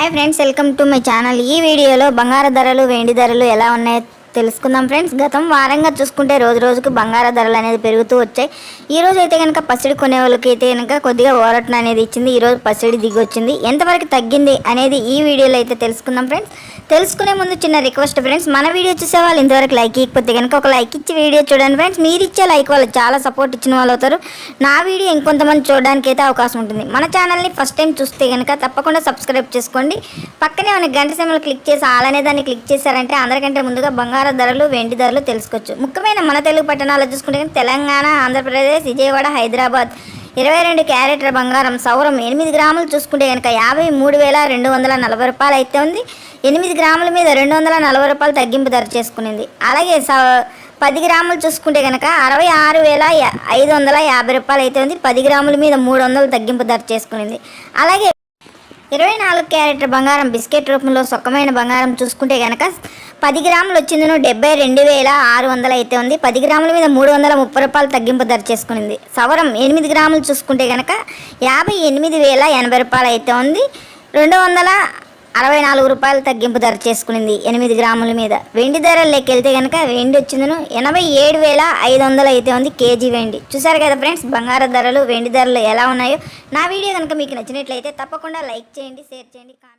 Hi friends welcome to my channel. ఈ వీడియోలో బంగారు ధరలు వెండి ధరలు ఎలా ఉన్నాయో? తెలుసుకుందాం ఫ్రెండ్స్. గతం వారంగా చూసుకుంటే రోజు రోజుకు బంగారు ధరలు అనేది పెరుగుతూ వచ్చాయి. ఈ రోజు అయితే కనుక పసిడి కొనే వాళ్ళకి అయితే కనుక కొద్దిగా ఓరటన అనేది ఇచ్చింది. ఈరోజు పసిడి దిగి వచ్చింది ఎంతవరకు తగ్గింది అనేది ఈ వీడియోలో అయితే తెలుసుకుందాం ఫ్రెండ్స్. తెలుసుకునే ముందు చిన్న రిక్వెస్ట్ ఫ్రెండ్స్. మన వీడియో చూసే వాళ్ళు ఇంతవరకు లైక్ ఇకపోతే కనుక ఒక లైక్ ఇచ్చి వీడియో చూడండి ఫ్రెండ్స్. మీరు ఇచ్చే లైక్ వాళ్ళు చాలా సపోర్ట్ ఇచ్చిన వాళ్ళు అవుతారు. నా వీడియో ఇంకొంతమంది చూడడానికి అయితే అవకాశం ఉంటుంది. మన ఛానల్ని ఫస్ట్ టైం చూస్తే కనుక తప్పకుండా సబ్స్క్రైబ్ చేసుకోండి. పక్కనే మన గంట సమయంలో క్లిక్ చేసి ఆలనే దాన్ని క్లిక్ చేశారంటే అందరికంటే ముందుగా బంగారు ధరలు వెండి ధరలు తెలుసుకోవచ్చు. ముఖ్యమైన మన తెలుగు పట్టణాలు చూసుకుంటే కనుక తెలంగాణ ఆంధ్రప్రదేశ్ విజయవాడ హైదరాబాద్ ఇరవై రెండు క్యారెట్ల బంగారం సౌరం ఎనిమిది గ్రాములు చూసుకుంటే కనుక యాభై మూడు వేల రెండు వందల నలభై రూపాయలు అయితే ఉంది. ఎనిమిది గ్రాముల మీద రెండు వందల నలభై రూపాయలు తగ్గింపు ధర చేసుకునింది. అలాగే స పది గ్రాములు చూసుకుంటే కనుక అరవై ఆరు వేల ఐదు వందల యాభై రూపాయలు అయితే ఉంది. పది గ్రాముల మీద మూడు వందలు తగ్గింపు ధర చేసుకునింది. అలాగే ఇరవై నాలుగు క్యారెట్ల బంగారం బిస్కెట్ రూపంలో సొక్కమైన బంగారం చూసుకుంటే కనుక పది గ్రాములు వచ్చిందను డెబ్బై రెండు వేల ఆరు వందలు అయితే ఉంది. పది గ్రాముల మీద మూడు వందల ముప్పై రూపాయలు తగ్గింపు ధర చేసుకునింది. సవరం ఎనిమిది గ్రాములు చూసుకుంటే కనుక యాభై ఎనిమిది వేల ఎనభై రూపాయలు అయితే ఉంది. రెండు వందల అరవై నాలుగు రూపాయలు తగ్గింపు ధర చేసుకునింది ఎనిమిది గ్రాముల మీద. వెండి ధరలు లెక్కెళ్తే కనుక వెండి వచ్చిందను ఎనభై ఏడు వేల ఐదు వందలు అయితే ఉంది కేజీ వెండి. చూసారు కదా ఫ్రెండ్స్ బంగారు ధరలు వెండి ధరలు ఎలా ఉన్నాయో? నా వీడియో కనుక మీకు నచ్చినట్లయితే తప్పకుండా లైక్ చేయండి షేర్ చేయండి కామెంట్